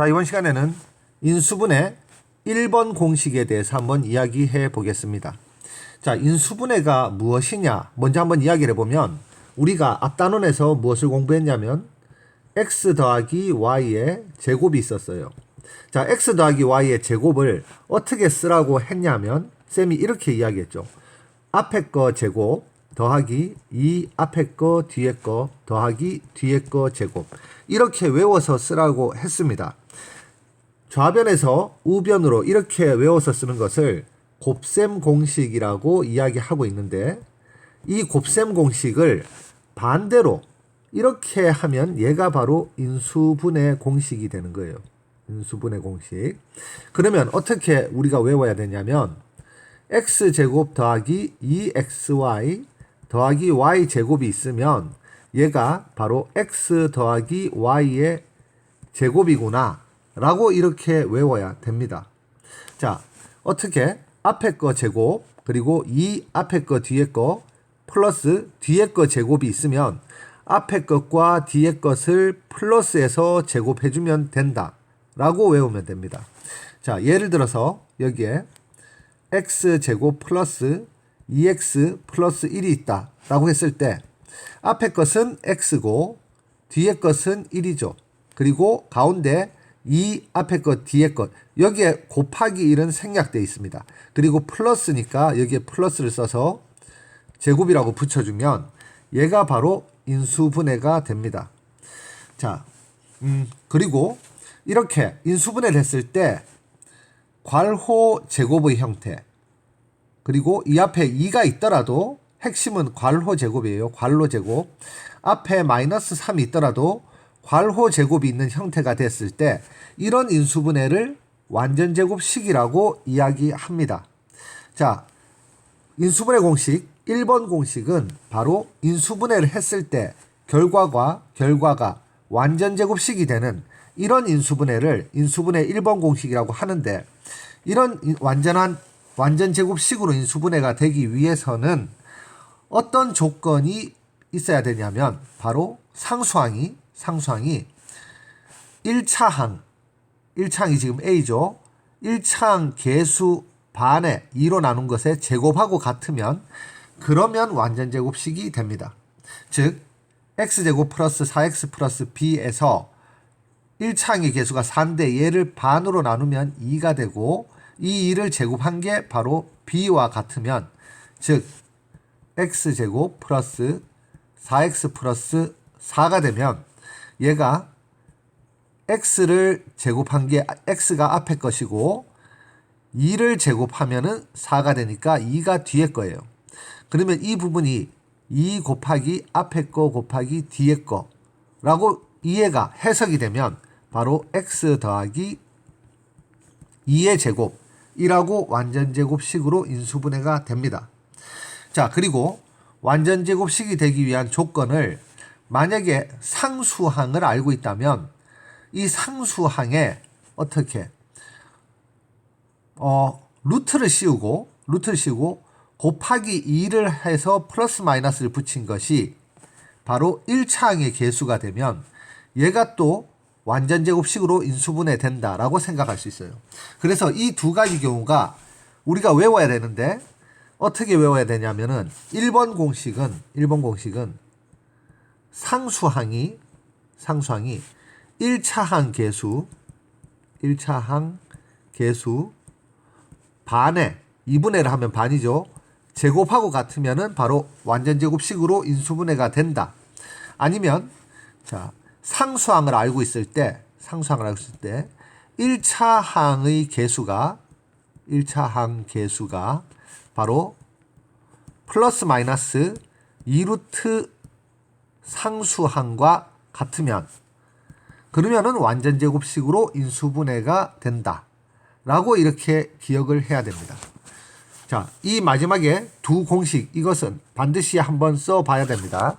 자, 이번 시간에는 인수분해 1번 공식에 대해서 한번 이야기해 보겠습니다. 자, 인수분해가 무엇이냐? 먼저 한번 이야기를 해보면 우리가 앞단원에서 무엇을 공부했냐면 x 더하기 y의 제곱이 있었어요. 자, x 더하기 y의 제곱을 어떻게 쓰라고 했냐면 쌤이 이렇게 이야기했죠. 앞에 거 제곱 더하기 이 앞에 거 뒤에 거 더하기 뒤에 거 제곱 이렇게 외워서 쓰라고 했습니다. 좌변에서 우변으로 이렇게 외워서 쓰는 것을 곱셈 공식이라고 이야기하고 있는데 이 곱셈 공식을 반대로 이렇게 하면 얘가 바로 인수분해 공식이 되는 거예요. 인수분해 공식. 그러면 어떻게 우리가 외워야 되냐면 x 제곱 더하기 2xy 더하기 y 제곱이 있으면 얘가 바로 x 더하기 y의 제곱이구나 라고 이렇게 외워야 됩니다. 자, 어떻게 앞에 거 제곱 그리고 이 앞에 거 뒤에 거 플러스 뒤에 거 제곱이 있으면 앞에 것과 뒤에 것을 플러스해서 제곱해주면 된다 라고 외우면 됩니다. 자, 예를 들어서 여기에 x 제곱 플러스 2x 플러스 1이 있다 라고 했을 때 앞에 것은 x고 뒤에 것은 1이죠. 그리고 가운데 이 앞에 것 뒤에 것 여기에 곱하기 1은 생략되어 있습니다. 그리고 플러스니까 여기에 플러스를 써서 제곱이라고 붙여주면 얘가 바로 인수분해가 됩니다. 자, 음, 그리고 이렇게 인수분해를 했을 때 괄호 제곱의 형태 그리고 이 앞에 2가 있더라도 핵심은 괄호 제곱이에요. 괄호 제곱. 앞에 마이너스 3이 있더라도 괄호 제곱이 있는 형태가 됐을 때 이런 인수분해를 완전 제곱식이라고 이야기합니다. 자, 인수분해 공식 1번 공식은 바로 인수분해를 했을 때 결과가 결과가 완전 제곱식이 되는 이런 인수분해를 인수분해 1번 공식이라고 하는데 이런 인- 완전한 완전 제곱식으로 인수분해가 되기 위해서는 어떤 조건이 있어야 되냐면 바로 상수항이 상수항이 1차항 1차항이 지금 A죠. 1차항 개수 반에 2로 나눈 것에 제곱하고 같으면 그러면 완전 제곱식이 됩니다. 즉 x제곱 플러스 4x 플러스 b에서 1차항의 개수가 4인데 얘를 반으로 나누면 2가 되고 이 2를 제곱한 게 바로 b와 같으면 즉 x제곱 플러스 4x 플러스 4가 되면 얘가 x를 제곱한 게 x가 앞에 것이고 2를 제곱하면은 4가 되니까 2가 뒤에 거예요. 그러면 이 부분이 2 곱하기 앞에 거 곱하기 뒤에 거라고 이해가 해석이 되면 바로 x 더하기 2의 제곱 이라고 완전 제곱식으로 인수분해가 됩니다. 자, 그리고 완전 제곱식이 되기 위한 조건을 만약에 상수항을 알고 있다면 이 상수항에 어떻게 어 루트를 씌우고 루트를 씌우고 곱하기 2를 해서 플러스 마이너스를 붙인 것이 바로 1차항의 개수가 되면 얘가 또 완전 제곱식으로 인수분해 된다라고 생각할 수 있어요. 그래서 이 두 가지 경우가 우리가 외워야 되는데 어떻게 외워야 되냐면은 1번 공식은 1번 공식은 상수항이 상수항이 1차항 개수 1차항 개수 반에 2분해를 하면 반이죠. 제곱하고 같으면은 바로 완전 제곱식으로 인수분해가 된다. 아니면 자, 상수항을 알고 있을 때 상수항을 알고 있을 때 1차 항의 개수가 1차 항 개수가 바로 플러스 마이너스 2루트 상수항과 같으면 그러면은 완전 제곱식으로 인수분해가 된다. 라고 이렇게 기억을 해야 됩니다. 자, 이 마지막에 두 공식 이것은 반드시 한번 써 봐야 됩니다.